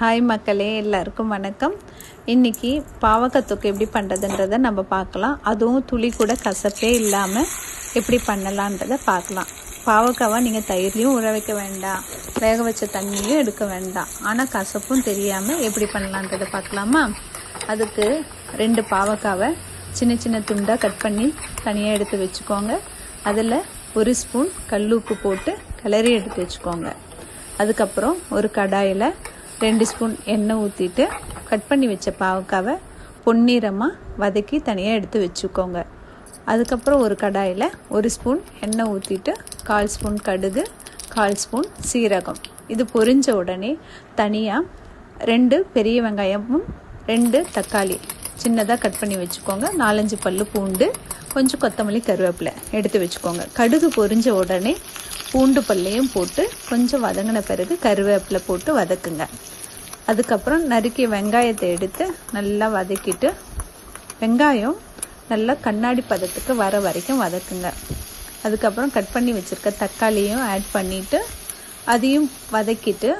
Hi மக்களே எல்லாருக்கும் வணக்கம். இன்றைக்கி பாவக்காய் தொக்கு எப்படி பண்ணுறதுன்றதை நம்ம பார்க்கலாம். அதுவும் துளி கூட கசப்பே இல்லாமல் எப்படி பண்ணலான்றதை பார்க்கலாம். பாவக்காவை நீங்கள் தயிர்லையும் உற வைக்க வேண்டாம். வேக வச்ச தண்ணியும் எடுக்க வேண்டாம். ஆனால் கசப்பும் தெரியாமல் எப்படி பண்ணலான்றதை பார்க்கலாமா? அதுக்கு ரெண்டு பாவக்காவை சின்ன சின்ன துண்டாக கட் பண்ணி தனியாக எடுத்து வச்சுக்கோங்க. அதில் ஒரு ஸ்பூன் கல்லுப்பு போட்டு கிளறி எடுத்து வச்சுக்கோங்க. அதுக்கப்புறம் ஒரு கடாயில் ரெண்டு ஸ்பூன் எண்ணெய் ஊற்றிட்டு கட் பண்ணி வச்ச பாவக்காவை பொன்னிறமாக வதக்கி தனியாக எடுத்து வச்சுக்கோங்க. அதுக்கப்புறம் ஒரு கடாயில் ஒரு ஸ்பூன் எண்ணெய் ஊற்றிட்டு கால் ஸ்பூன் கடுகு கால் ஸ்பூன் சீரகம். இது பொரிஞ்ச உடனே தனியாக ரெண்டு பெரிய வெங்காயமும் ரெண்டு தக்காளி சின்னதாக கட் பண்ணி வச்சுக்கோங்க. நாலஞ்சு பல் பூண்டு கொஞ்சம் கொத்தமல்லி கருவேப்பிலை எடுத்து வச்சுக்கோங்க. கடுகு பொரிஞ்ச உடனே பூண்டு பல்லையும் போட்டு கொஞ்சம் வதங்கின பிறகு கருவேப்பிலை போட்டு வதக்குங்க. அதுக்கப்புறம் நறுக்கிய வெங்காயத்தை எடுத்து நல்லா வதக்கிட்டு வெங்காயம் நல்லா கண்ணாடி பதத்துக்கு வர வரைக்கும் வதக்குங்க. அதுக்கப்புறம் கட் பண்ணி வச்சுருக்க தக்காளியும் ஆட் பண்ணிவிட்டு அதையும் வதக்கிட்டு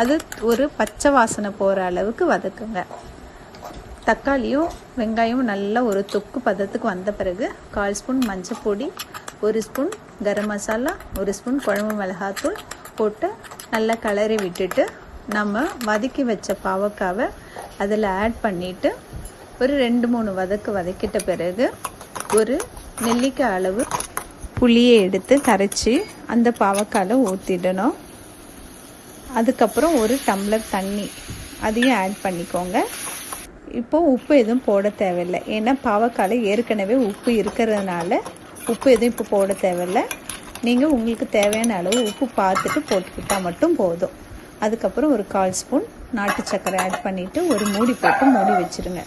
அது ஒரு பச்சை வாசனை போகிற அளவுக்கு வதக்குங்க. தக்காளியும் வெங்காயமும் நல்லா ஒரு தொக்கு பதத்துக்கு வந்த பிறகு கால் ஸ்பூன் மஞ்சள் பொடி ஒரு ஸ்பூன் கரம் மசாலா ஒரு ஸ்பூன் குழம்பு மிளகாத்தூள் போட்டு நல்லா கலரி விட்டுட்டு நம்ம வதக்கி வச்ச பாவக்காவை அதில் ஆட் பண்ணிவிட்டு ஒரு ரெண்டு மூணு வதக்கு வதக்கிட்ட பிறகு ஒரு நெல்லிக்காய் அளவு புளியை எடுத்து கரைச்சி அந்த பாவக்காயில் ஊற்றிடணும் அதுக்கப்புறம் ஒரு டம்ளர் தண்ணி அதையும் ஆட் பண்ணிக்கோங்க. இப்போது உப்பு எதுவும் போட தேவையில்லை. ஏன்னா பாவக்காயில் ஏற்கனவே உப்பு இருக்கிறதுனால உப்பு எதுவும் இப்போ போட தேவையில்லை. நீங்கள் உங்களுக்கு தேவையான அளவு உப்பு பார்த்துட்டு போட்டுக்கிட்டால் மட்டும் போதும். அதுக்கப்புறம் ஒரு கால் ஸ்பூன் நாட்டு சர்க்கரை ஆட் பண்ணிவிட்டு ஒரு மூடி போட்டு மூடி வச்சுருங்க.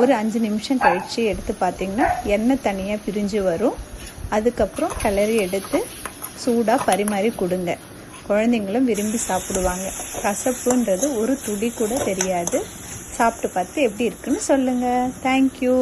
ஒரு அஞ்சு நிமிஷம் கழித்து எடுத்து பார்த்தீங்கன்னா எண்ணெய் தனியாக பிரிஞ்சு வரும். அதுக்கப்புறம் கிளறி எடுத்து சூடாக பரிமாறி கொடுங்க. குழந்தைங்களும் விரும்பி சாப்பிடுவாங்க. கசப்புன்றது ஒரு துளி கூட தெரியாது. சாப்பிட்டு பார்த்து எப்படி இருக்குன்னு சொல்லுங்கள் தேங்க்யூ